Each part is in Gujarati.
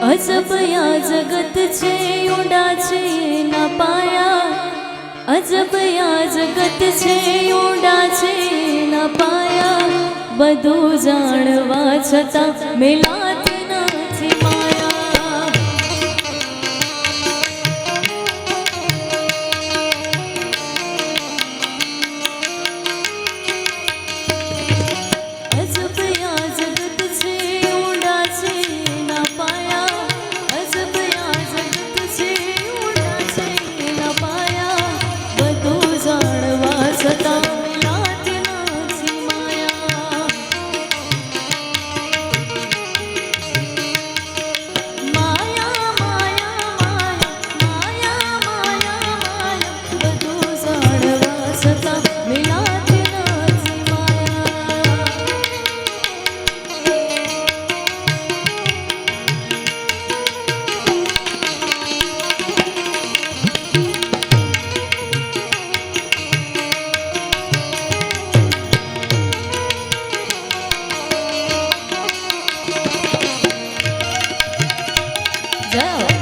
અજબ આ જગત છે, ઊંડા છે, ના પાયા. અજબ આ જગત છે, ઊંડા છે, ના પાયા. બધું જાણવા છતાં મેલા Oh.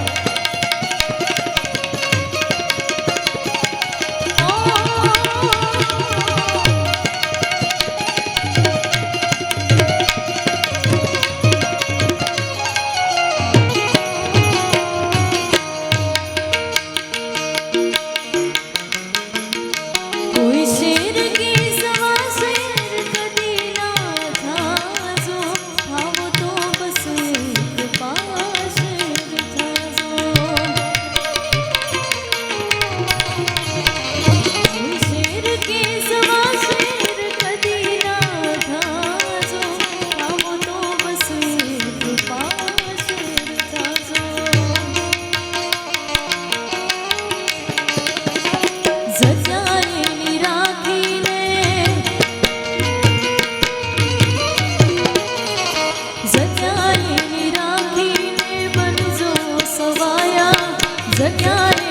જગ્યાએ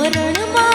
முரளுமா